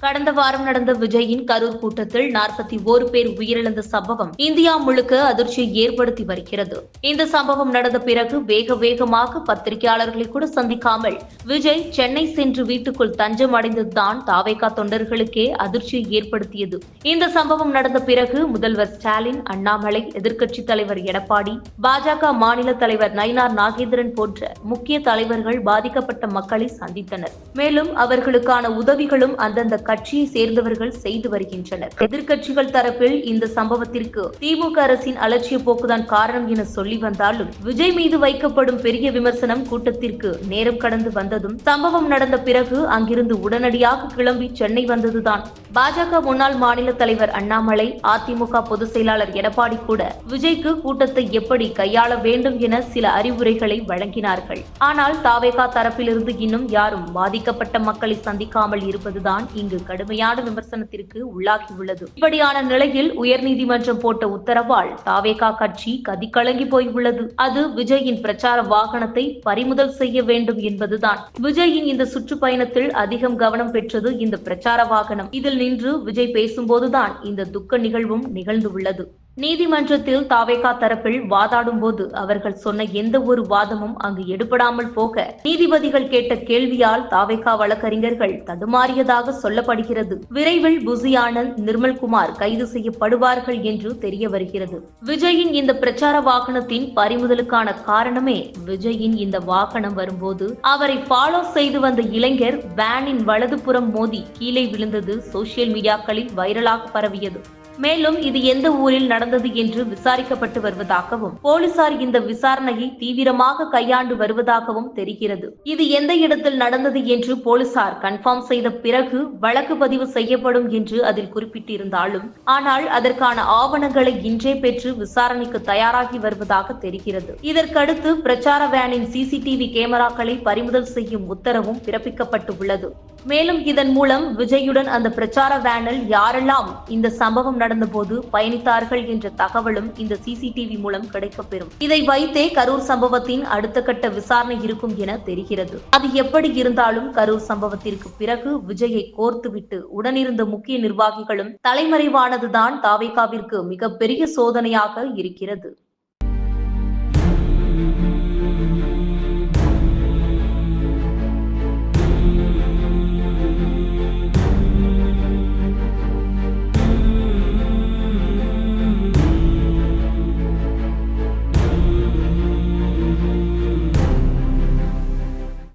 கடந்த வாரம் நடந்த விஜயின் கரூர் கூட்டத்தில் நாற்பத்தி ஓரு பேர் உயிரிழந்த சம்பவம் இந்தியா முழுக்க அதிர்ச்சியை ஏற்படுத்தி வருகிறது. இந்த சம்பவம் நடந்த பிறகு வேக வேகமாக பத்திரிகையாளர்களை கூட சந்திக்காமல் விஜய் சென்னை சென்று வீட்டுக்குள் தஞ்சம் அடைந்ததுதான் தாவேகா தொண்டர்களுக்கே அதிர்ச்சியை ஏற்படுத்தியது. இந்த சம்பவம் நடந்த பிறகு முதல்வர் ஸ்டாலின் அண்ணாமலை எதிர்க்கட்சித் தலைவர் எடப்பாடி பாஜக மாநில தலைவர் நயினார் நாகேந்திரன் போன்ற முக்கிய தலைவர்கள் பாதிக்கப்பட்ட மக்களை சந்தித்தனர். மேலும் அவர்களுக்கான உதவிகளும் அந்தந்த கட்சியை சேர்ந்தவர்கள் செய்து வருகின்றனர். எதிர்கட்சிகள் தரப்பில் இந்த சம்பவத்திற்கு திமுக அரசின் அலட்சிய போக்குதான் காரணம் என சொல்லி வந்தாலும் விஜய் மீது வைக்கப்படும் பெரிய விமர்சனம் கூட்டத்திற்கு நேரம் கடந்து வந்ததும் சம்பவம் நடந்த பிறகு அங்கிருந்து உடனடியாக கிளம்பி சென்னை வந்ததுதான். பாஜக முன்னாள் மாநில தலைவர் அண்ணாமலை அதிமுக பொதுச் செயலாளர் எடப்பாடி கூட விஜய்க்கு கூட்டத்தை எப்படி கையாள வேண்டும் என சில அறிவுரைகளை வழங்கினார்கள். ஆனால் தாவேகா தரப்பிலிருந்து இன்னும் யாரும் பாதிக்கப்பட்ட மக்களை சந்திக்காமல் இருப்பதுதான் இங்கு கடுமையான விமர்சனத்திற்கு உள்ளாகியுள்ளது. இப்படியான நிலையில் உயர்நீதிமன்றம் போட்ட உத்தரவால் தாவேகா கட்சி கதிகலங்கி போய் உள்ளது அது விஜயின் பிரச்சார வாகனத்தை பறிமுதல் செய்ய வேண்டும் என்பதுதான். விஜயின் இந்த சுற்றுப்பயணத்தில் அதிகம் கவனம் பெற்றது இந்த பிரச்சார வாகனம். இதில் நின்று விஜய் பேசும்போதுதான் இந்த துக்க நிகழ்வும் நிகழ்ந்து உள்ளது. நீதிமன்றத்தில் தாவேகா தரப்பில் வாதாடும் போது அவர்கள் சொன்ன எந்த ஒரு வாதமும் அங்கு எடுபடாமல் போக நீதிபதிகள் கேட்ட கேள்வியால் தாவேகா வழக்கறிஞர்கள் தடுமாறியதாக சொல்லப்படுகிறது. விரைவில் புசி ஆனந்த் நிர்மல்குமார் கைது செய்யப்படுவார்கள் என்று தெரிய வருகிறது. விஜயின் இந்த பிரச்சார வாகனத்தின் பறிமுதலுக்கான காரணமே விஜயின் இந்த வாகனம் வரும்போது அவரை ஃபாலோ செய்து வந்த இளைஞர் வேனின் வலதுபுறம் மோதி கீழே விழுந்தது சோசியல் மீடியாக்களில் வைரலாக பரவியது. மேலும் இது எந்த ஊரில் நடந்தது என்று விசாரிக்கப்பட்டு வருவதாகவும் போலீசார் இந்த விசாரணையை தீவிரமாக கையாண்டு வருவதாகவும் தெரிகிறது. இது எந்த இடத்தில் நடந்தது என்று போலீசார் கன்ஃபார்ம் செய்த பிறகு வழக்கு பதிவு செய்யப்படும் என்று அதில் குறிப்பிட்டிருந்தாலும் ஆனால் அதற்கான ஆவணங்களை இன்றே பெற்று விசாரணைக்கு தயாராகி வருவதாக தெரிகிறது. இதற்கடுத்து பிரச்சார வேனின் சிசிடிவி கேமராக்களை பறிமுதல் செய்யும் உத்தரவும் பிறப்பிக்கப்பட்டு உள்ளது மேலும் இதன் மூலம் விஜயுடன் அந்த பிரச்சார வேனில் யாரெல்லாம் இந்த சம்பவம் நடந்தபோது பயணித்தார்கள் என்ற தகவலும் இந்த சிசிடிவி மூலம் கிடைக்கப்பெறும். இதை வைத்தே கரூர் சம்பவத்தின் அடுத்த கட்ட விசாரணை இருக்கும் என தெரிகிறது. அது எப்படி இருந்தாலும் கரூர் சம்பவத்திற்கு பிறகு விஜயை கோர்த்துவிட்டு உடனிருந்த முக்கிய நிர்வாகிகளும் தலைமறைவானதுதான் தாவேகாவிற்கு மிகப்பெரிய சோதனையாக இருக்கிறது.